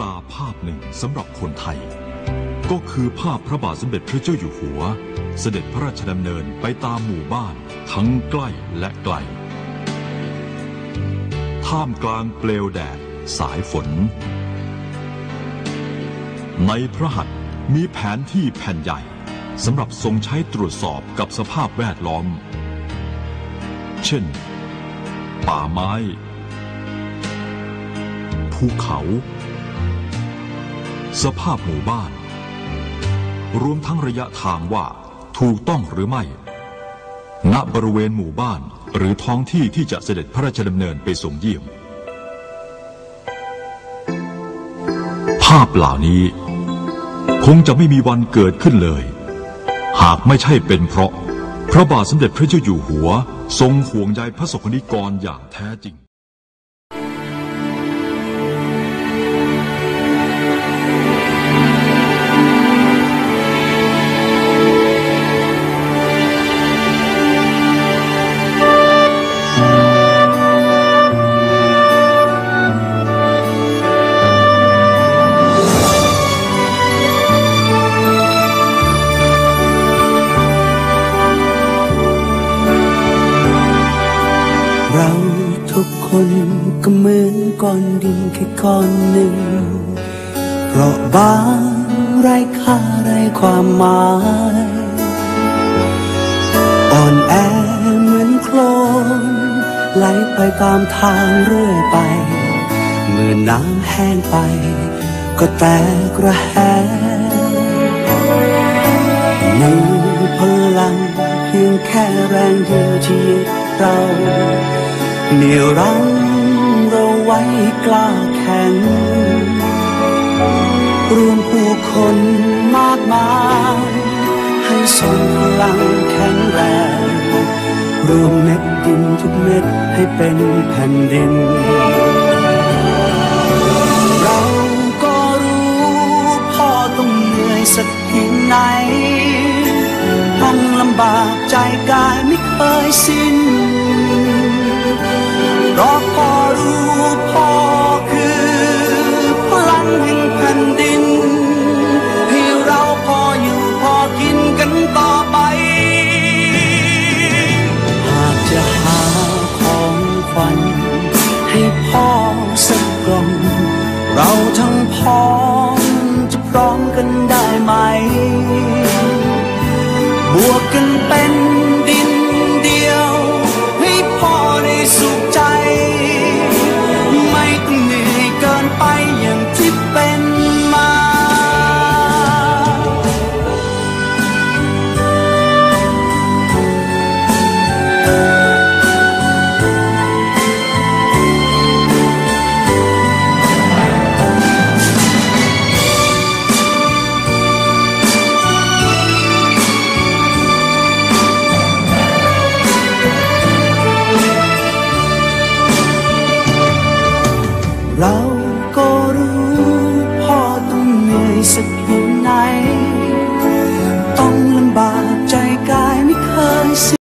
ตาภาพหนึ่งสำหรับคนไทย ก็คือภาพพระบาทสมเด็จพระเจ้าอยู่หัว เสด็จพระราชดำเนินไปตามหมู่บ้าน ทั้งใกล้และไกล ท่ามกลางเปลวแดด สายฝน ในพระหัตถ์มีแผนที่แผ่นใหญ่สำหรับทรงใช้ตรวจสอบกับสภาพแวดล้อม เช่น ป่าไม้ ภูเขา สภาพหมู่บ้าน รวมทั้งระยะทางว่าถูกต้องหรือไม่ ณบริเวณหมู่บ้านหรือท้องที่ที่จะเสด็จพระราชดำเนินไปส่งเยี่ยม ภาพเหล่านี้ คงจะไม่มีวันเกิดขึ้นเลย หากไม่ใช่เป็นเพราะ พระบาทสมเด็จพระเจ้าอยู่หัว ทรงห่วงใยพระสงฆ์นิกรอย่างแท้จริง คนก็เหมือนก้อนดินแค่ก้อนหนึ่ง เพราะบางไรค่าไรความหมาย อ่อนแอเหมือนโคลนไหลไปตามทางเรื่อยไป เมื่อน้ำแห้งไป ก็แตกระแหงมีพลังเพียงแค่แรงเดียวที่เรา เหนี่ยวรั้งเราไว้กล้าแข็ง รวมผู้คนมากมาย ให้ทรงพลังแข็งแรง รวมเม็ดดินทุกเม็ดให้เป็นแผ่นดิน เราก็รู้พ่อต้องเหนื่อยสักเพียงไหน ต้องลำบากใจกายไม่เคยสิ้น ควัน ให้พ่อสักกล่อง เราทั้งพ้องจะพร้อมกันได้ไหม บวกกันเป็นดิน Sức